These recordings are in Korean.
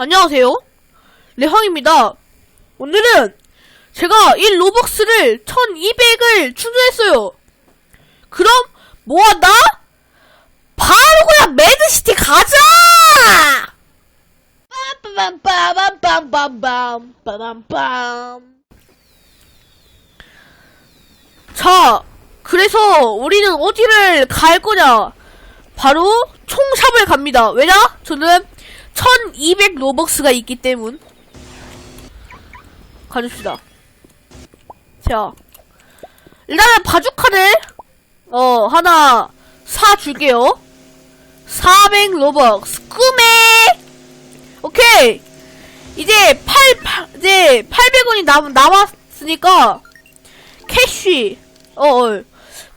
안녕하세요. 레황입니다. 오늘은 제가 이 로벅스를 1200을 충전했어요. 그럼 뭐한다? 바로 그냥 매드시티 가자! 자, 그래서 우리는 어디를 갈 거냐? 바로 총샵을 갑니다. 왜냐? 저는 1200 로벅스가 있기 때문. 가줍시다. 자, 일단은 바주카를, 어, 하나 사줄게요. 400 로벅스. 꿈에! 오케이! 이제 8, 8 이제 800원이 남, 남았으니까, 캐쉬, 어, 어,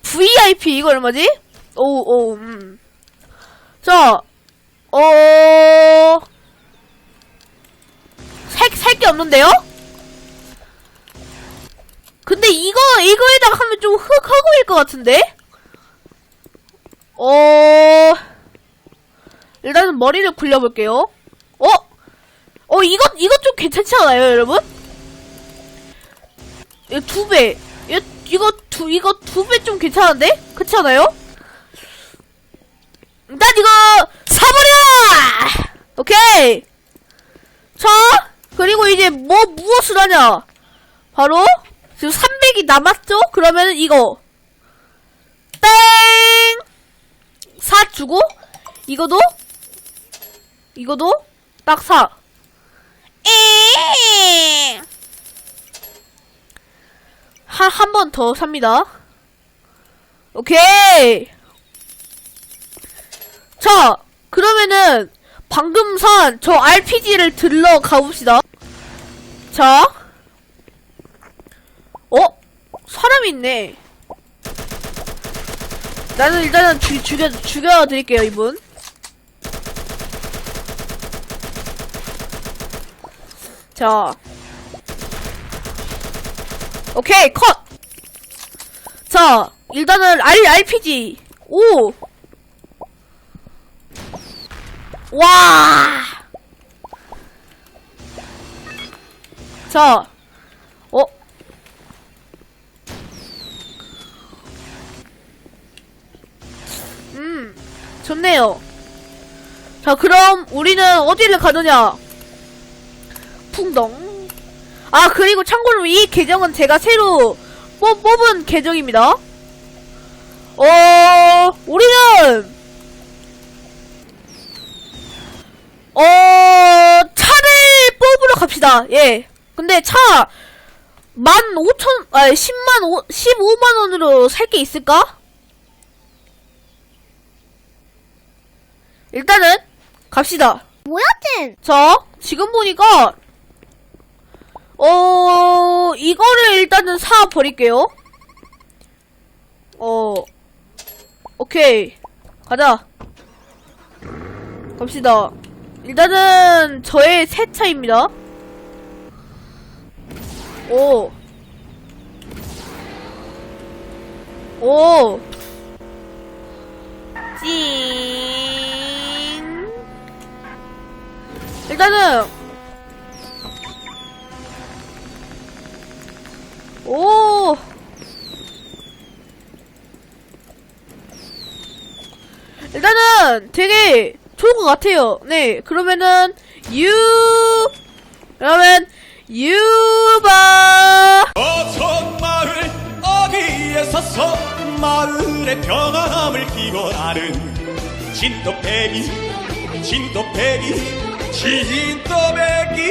VIP, 이거 얼마지? 오, 오, 음. 자, 어, 살, 살 게 없는데요? 근데 이거, 이거에다가 하면 좀 흑, 흑우일 것 같은데? 어, 일단은 머리를 굴려볼게요. 어? 어, 이거, 이거 좀 괜찮지 않아요, 여러분? 이거 두 배. 이거, 이거 두, 이거 두 배 좀 괜찮은데? 그렇지 않아요? 일단 이거! 오케이! 자, 그리고 이제 뭐, 무엇을 하냐? 바로, 지금 300이 남았죠? 그러면은 이거. 땡! 사 주고, 이거도, 이거도, 딱 사. 에 한, 한 번 더 삽니다. 오케이! 자, 그러면은, 방금 산 저 RPG를 들러 가봅시다. 자. 어? 사람이 있네. 나는 일단은 죽, 죽여, 죽여 드릴게요, 이분. 자. 오케이, 컷! 자, 일단은 R, RPG. 오! 와! 자, 어? 음, 좋네요. 자, 그럼 우리는 어디를 가느냐? 풍덩. 아, 그리고 참고로 이 계정은 제가 새로 뽑, 뽑은 계정입니다. 어, 우리는, 어, 차를 예. 근데 차, 만 오천, 아, 10만, 오, 15만원으로 살 게 있을까? 일단은, 갑시다. 뭐야 쟨 자, 지금 보니까, 어, 이거를 일단은 사버릴게요. 어, 오케이. 가자. 갑시다. 일단은, 저의 새 차입니다. 오. 오. 찡. 일단은, 오! 일단은 되게 좋은 것 같아요. 네, 그러면은 유 그러면 유바. 어촌 마을 어귀에 서서 마을의 평안함을 기원하는 진도배기 진도배기 진도배기